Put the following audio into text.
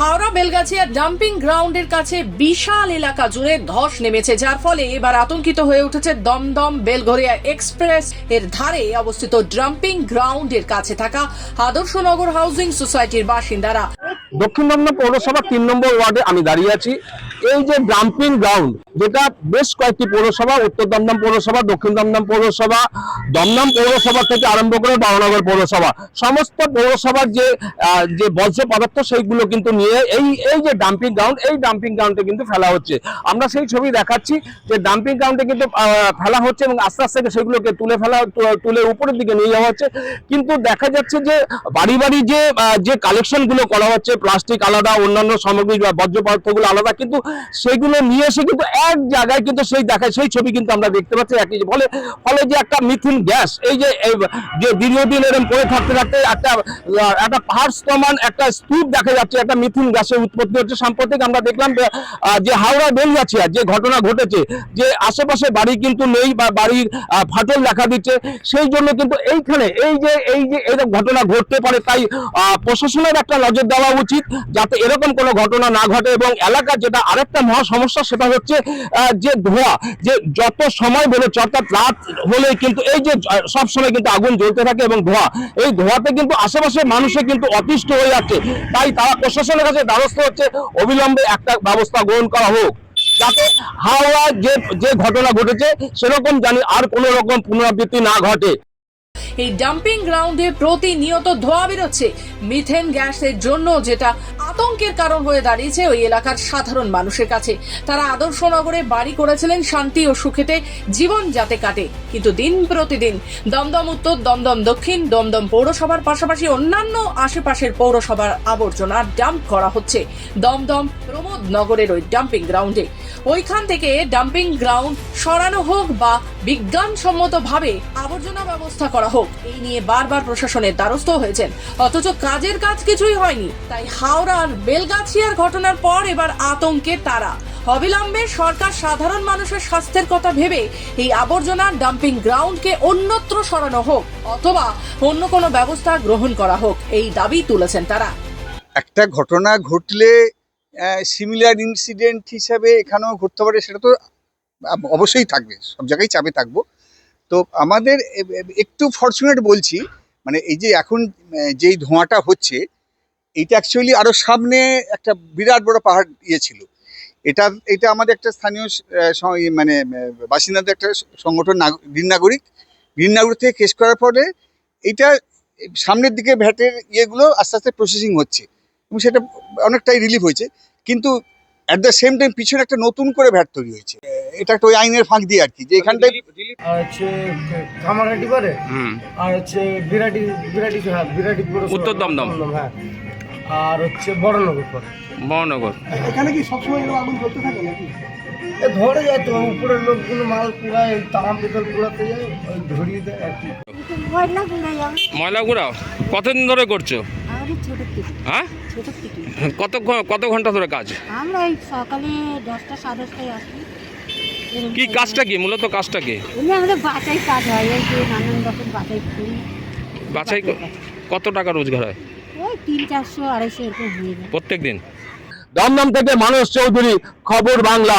Howrah, Belgachia dumping গ্রাউন্ডের কাছে বিশাল এলাকা জুড়ে ধস নেমেছে, যার ফলে এবার আতঙ্কিত হয়ে উঠেছে দমদম বেলঘরিয়া এক্সপ্রেস। এর ধারে অবস্থিত ডাম্পিং গ্রাউন্ডের কাছে থাকা আদর্শনগর হাউজিং সোসাইটির বাসিন্দারা। দক্ষিণ পৌরসভা তিন নম্বর ওয়ার্ডে আমি দাঁড়িয়ে আছি। এই যে ডাম্পিং গ্রাউন্ড যেটা বেশ কয়েকটি পৌরসভা, উত্তর দমদম পৌরসভা, দক্ষিণ দমদম পৌরসভা দমদম পৌরসভা থেকে আরম্ভ করে বারনগর পৌরসভা। সমস্ত পৌরসভার যে যে বর্জ্য পদার্থ সেইগুলো কিন্তু নিয়ে এই এই যে ডাম্পিং গ্রাউন্ড এই ডাম্পিং গ্রাউন্ডে কিন্তু ফেলা হচ্ছে। আমরা সেই ছবি দেখাচ্ছি যে ডাম্পিং গ্রাউন্ডে কিন্তু ফেলা হচ্ছে এবং আস্তে আস্তে সেগুলোকে তুলে ফেলা তুলে উপরের দিকে নিয়ে যাওয়া হচ্ছে। কিন্তু দেখা যাচ্ছে যে বাড়ি বাড়ি যে যে কালেকশনগুলো করা হচ্ছে প্লাস্টিক আলাদা, অন্যান্য সামগ্রী বা বর্জ্য পদার্থগুলো আলাদা, কিন্তু সেগুলো নিয়ে এসে কিন্তু এক জায়গায় কিন্তু সেই দেখায় সেই ছবি কিন্তু আমরা দেখতে পাচ্ছি। একই ফলে ফলে যে একটা মিথিন গ্যাস এই যে যে দীর্ঘদিন এরকম পড়ে থাকতে থাকতে একটা একটা পাহাড় সমান একটা স্তূপ দেখা যাচ্ছে একটা মিথিন গ্যাসের উৎপত্তি হচ্ছে। সাম্প্রতিক আমরা দেখলাম যে, হাওড়া বেলগাছিয়া যে ঘটনা ঘটেছে যে আশেপাশে বাড়ি কিন্তু নেই বা বাড়ির ফাটল দেখা দিচ্ছে সেই জন্য কিন্তু এইখানে এই যে এই যে এরকম ঘটনা ঘটতে পারে তাই প্রশাসনের একটা নজর দেওয়া উচিত যাতে এরকম কোনো ঘটনা না ঘটে এবং এলাকার যেটা আরেকটা মহা সমস্যা সেটা হচ্ছে যে ধোঁয়া, যে যত সময় বলে অর্থাৎ রাত হলে কিন্তু এই যে সব সময় কিন্তু আগুন জ্বলতে থাকে এবং ধোঁয়া, এই ধোঁয়াতে কিন্তু আশেপাশের মানুষে কিন্তু অতিষ্ঠ হয়ে যাচ্ছে। তাই তারা প্রশাসনের কাছে দ্বারস্থ হচ্ছে, অবিলম্বে একটা ব্যবস্থা গ্রহণ করা হোক। যাতে হাওড়া যে যে ঘটনা ঘটেছে, সেরকম জানি আর কোনো রকম পুনরাবৃত্তি না ঘটে। এই ডাম্পিং গ্রাউন্ডে প্রতিনিয়ত ধোঁয়া বেরোচ্ছে। মিথেন গ্যাসের জন্য যেটা আতঙ্কের কারণ হয়ে দাঁড়িয়েছে ওই এলাকার সাধারণ মানুষের কাছে। তারা আদর্শনগরে বাড়ি করেছিলেন শান্তি ও সুখেতে জীবন যাতে কাটে। কিন্তু দিন প্রতিদিন দমদম উত্তর, দমদম দক্ষিণ, দমদম পৌরসভার পাশাপাশি অন্যান্য আশেপাশের পৌরসভার আবর্জনা ডাম্প করা হচ্ছে। দমদম প্রমোদ নগরের ওই ডাম্পিং গ্রাউন্ডে ওইখান থেকে ডাম্পিং গ্রাউন্ড সরানো হোক বা বিজ্ঞানসম্মতভাবে আবর্জনা ব্যবস্থা করা হোক। এই নিয়ে বারবার প্রশাসনের দ্বারস্থ হয়েছেন। অথচ কাজের কাজ কিছুই হয়নি। তাই হাওড়ার বেলগাছিয়ার ঘটনার পর এবার আতঙ্কে তারা। অবিলম্বে সরকার সাধারণ মানুষের স্বাস্থ্যের কথা ভেবে এই আবর্জনা ডাম্পিং গ্রাউন্ডকে অন্যত্র সরানো হোক অথবা অন্য কোনো ব্যবস্থা গ্রহণ করা হোক, এই দাবি তুলেছেন তারা। একটা ঘটনা ঘটলে সিমিলার ইনসিডেন্ট হিসাবে এখানেও ঘটতে পারে, সেটা তো অবশ্যই থাকবে। সব জায়গায় চাপে থাকব। তো আমাদের একটু ফর্চুনেট বলছি মানে এই যে এখন যেই ধোঁয়াটা হচ্ছে, এইটা অ্যাকচুয়ালি আরও সামনে একটা বিরাট বড় পাহাড় ইয়ে ছিল। এটা এটা আমাদের একটা স্থানীয় মানে বাসিন্দাদের একটা সংগঠন গ্রিন নাগরিক। গ্রিন নাগরিক থেকে কেস করার পরে এটা সামনের দিকে ভ্যাটের ইয়েগুলো আস্তে আস্তে প্রসেসিং হচ্ছে। এবং সেটা অনেকটাই রিলিফ হয়েছে। কিন্তু অ্যাট দ্য সেম টাইম পিছনে একটা নতুন করে ভ্যাট তৈরি হয়েছে। এটা একটা ওই আইনের ফাঁক দিয়ে আর কি, যে এখানটায় আর হচ্ছে কামারহাটি করে? হুম। আর হচ্ছে বিরাটি বিরাটি হ্যাঁ বিরাটি। উত্তর দমদম। হ্যাঁ। আর হচ্ছে বড়নগর করে। মহানগর এখানে কি সবসময় আগুন জ্বলতে থাকে নাকি? এ ধরে যায় তো উপরের লোকগুলো মাল পুরায় তামাম পেতল পুরাতে যায় ধরিয়ে দেয় আর কি। ময়লা গুঁড়া যাবে ময়লা গুড়াও? কতদিন ধরে করছ? হ্যাঁ? ছোট কত কত ঘণ্টা ধরে কাজ? আমরা এই সকালে দশটা সাড়ে দশটায় আসি। কি কাজটা কি? মূলত কাজটা কি? আমাদের বাঁচাই কাজ হয় এই যে নানান রকম বাঁচাই করি। বাছাই কত টাকা রোজগার হয়? ওই তিন চারশো আড়াইশো এরকম হয়ে যায়। প্রত্যেক দিন দমদম থেকে মানুষ চৌধুরী খবর বাংলা।